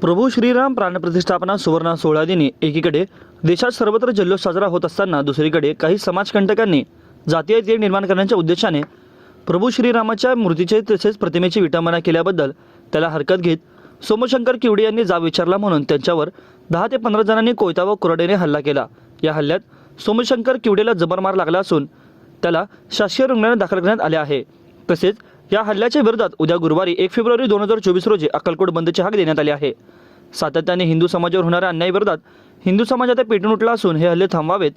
प्रभू श्रीराम प्राणप्रतिष्ठापना सुवर्ण सोहळा दिनी एकीकडे देशात सर्वत्र जल्लोष साजरा होत असताना दुसरीकडे काही समाजकंटकांनी जातीय तेढ निर्माण करण्याच्या उद्देशाने प्रभू श्रीरामाच्या मूर्तीचे तसेच प्रतिमेची विटंबना केल्याबद्दल त्याला हरकत घेत सोमशंकर किवडे यांनी जाब विचारला म्हणून त्यांच्यावर दहा ते पंधरा जणांनी कोयता व कुरडेने हल्ला केला. या हल्ल्यात सोमशंकर किवडेला जबर मार लागला असून त्याला शासकीय रुग्णालयात दाखल करण्यात आले आहे. तसेच या हल्ल्याच्या विरोधात उद्या गुरुवारी एक फेब्रुवारी दोन हजार चोवीस रोजी अक्कलकोट बंदची हाक देण्यात आली आहे. सातत्याने हिंदू समाजावर होणाऱ्या अन्यायाविरोधात हिंदू समाज आता पेटून उठला असून हे हल्ले थांबवावेत.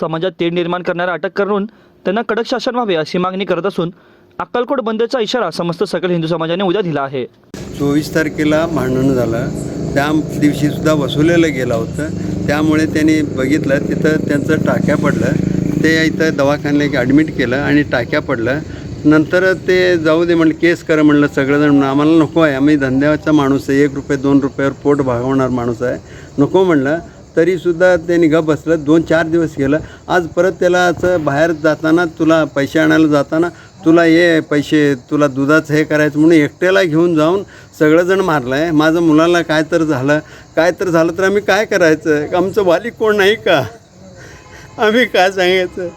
समाजात तेढ निर्माण करणाऱ्या अटक करून त्यांना कडक शासन व्हावे अशी मागणी करत असून अक्कलकोट बंदचा इशारा समस्त सकल हिंदू समाजाने उद्या दिला आहे. चोवीस तारखेला भांडण झालं. त्या दिवशी सुद्धा वसुलेलं गेलं होतं. त्यामुळे त्यांनी बघितलं तिथं त्यांचं टाक्या पडलं. ते इथं दवाखान्यात ॲडमिट केलं आणि टाक्या पडलं. नंतर ते जाऊ दे म्हणलं केस करा म्हणलं सगळेजण म्हणलं आम्हाला नको आहे आम्ही धंद्याचा माणूस आहे एक रुपये दोन रुपयावर पोट भागवणार माणूस आहे नको म्हणलं. तरीसुद्धा त्यांनी गप बसलं दोन चार दिवस गेलं. आज परत त्याला असं बाहेर जाताना तुला पैसे आणायला जाताना तुला ये पैसे तुला दुधाचं हे करायचं म्हणून एकट्याला घेऊन जाऊन सगळंजण मारलं आहे माझं मुलाला काय तर झालं काय तर झालं तर आम्ही काय करायचं? आमचं वाली कोण नाही का? आम्ही काय सांगायचं?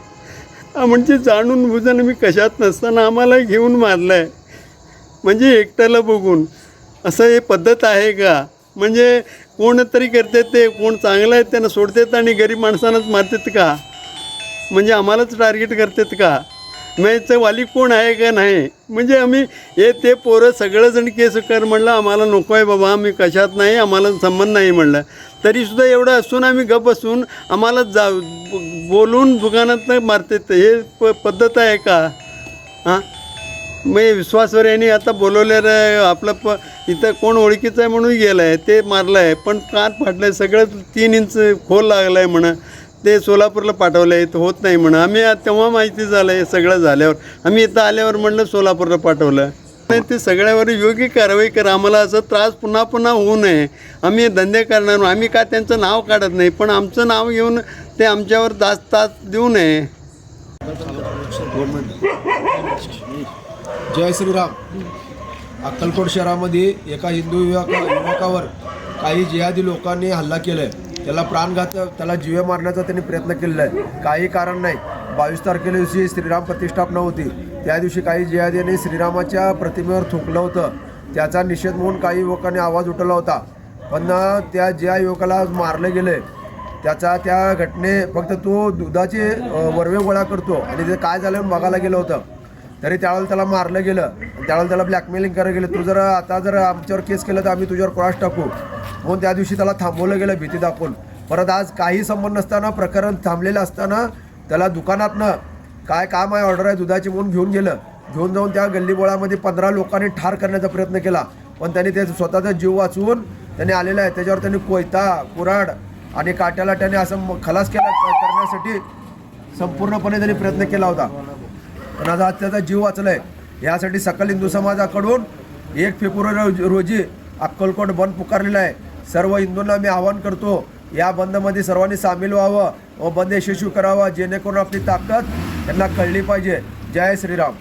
म्हणजे जाणून बुजून मी कशात नसताना आम्हाला घेऊन मारलं आहे म्हणजे एकट्याला बघून. असं हे पद्धत आहे का? म्हणजे कोणतरी करते ते कोण चांगलं आहे त्यांना सोडतात आणि गरीब माणसांनाच मारतात का? म्हणजे आम्हालाच टार्गेट करतात का? म्हणजे वाली कोण आहे का नाही? म्हणजे आम्ही हे ते पोरं सगळंजण केस कर म्हणलं आम्हाला नको आहे बाबा आम्ही कशात नाही आम्हाला संबंध नाही म्हणलं. तरीसुद्धा एवढं असून आम्ही गप बसून आम्हाला जा बोलून दुकानात मारतात हे प पद्धत आहे का? हां? मग विश्वासवर यांनी आता बोलवलेलं आहे आपलं प इथं कोण ओळखीचं आहे म्हणून गेलं आहे ते मारलं आहे पण कान फाटलं आहे सगळं तीन इंच खोल लागलं आहे म्हणा ते सोलापूरला पाठवलं आहे तर होत नाही म्हणं आम्ही तेव्हा माहिती झालं आहे सगळं झाल्यावर. आम्ही इथं आल्यावर म्हणलं सोलापूरला पाठवलं. नाही ते सगळ्यावर योग्य कारवाई करा. आम्हाला असं त्रास पुन्हा पुन्हा होऊ नये. आम्ही धंदे करणार आम्ही का त्यांचं नाव काढत नाही? पण आमचं नाव घेऊन ते आमच्यावर तास तास देऊ नये. जय श्रीराम. अक्कलकोट शहरामध्ये एका हिंदू युवका युवकावर काही जिहादी लोकांनी हल्ला केला आहे त्याला प्राणघात त्याला जीवे मारण्याचा त्यांनी प्रयत्न केलेला आहे. काही कारण नाही. बावीस तारखेला दिवशी श्रीराम प्रतिष्ठापना होती त्या दिवशी काही जिहादींनी श्रीरामाच्या प्रतिमेवर थुंकलं होतं. त्याचा निषेध म्हणून काही युवकांनी आवाज उठवला होता. पण त्या ज्या युवकाला मारलं गेलं त्याचा त्या घटने फक्त तो दुधाचे वरवे गोळा करतो आणि ते काय झालं म्हणून बघायला गेलं होतं. तरी त्यावेळेला त्याला मारलं गेलं. त्यावेळेला त्याला ब्लॅकमेलिंग करायला गेलं. तू जर आता जर आमच्यावर केस केलं तर आम्ही तुझ्यावर क्रॉस टाकू. म्हणून त्या दिवशी त्याला थांबवलं गेलं भीती दाखवून. परत आज काही संबंध नसताना प्रकरण थांबलेलं असताना त्याला दुकानातनं काय काम आहे ऑर्डर आहे दुधाची म्हणून घेऊन गेलं. घेऊन जाऊन त्या गल्लीबोळामध्ये पंधरा लोकांनी ठार करण्याचा प्रयत्न केला. पण त्यांनी ते स्वतःचा जीव वाचवून त्यांनी आलेला आहे. त्याच्यावर त्यांनी कोयता कुराड आणि काट्याला त्याने असं खलास केला करण्यासाठी संपूर्णपणे त्यांनी प्रयत्न केला होता. पण आज आज त्याचा जीव वाचलाय. यासाठी सकल हिंदू समाजाकडून एक फेब्रुवारी रोजी अक्कलकोट बंद पुकारलेला आहे. सर्व हिंदूंना मी आवाहन करतो या बंदमध्ये सर्वांनी सामील व्हावं व बंद यशस्वी करावा जेणेकरून आपली ताकद त्यांना कळली पाहिजे. जय श्रीराम.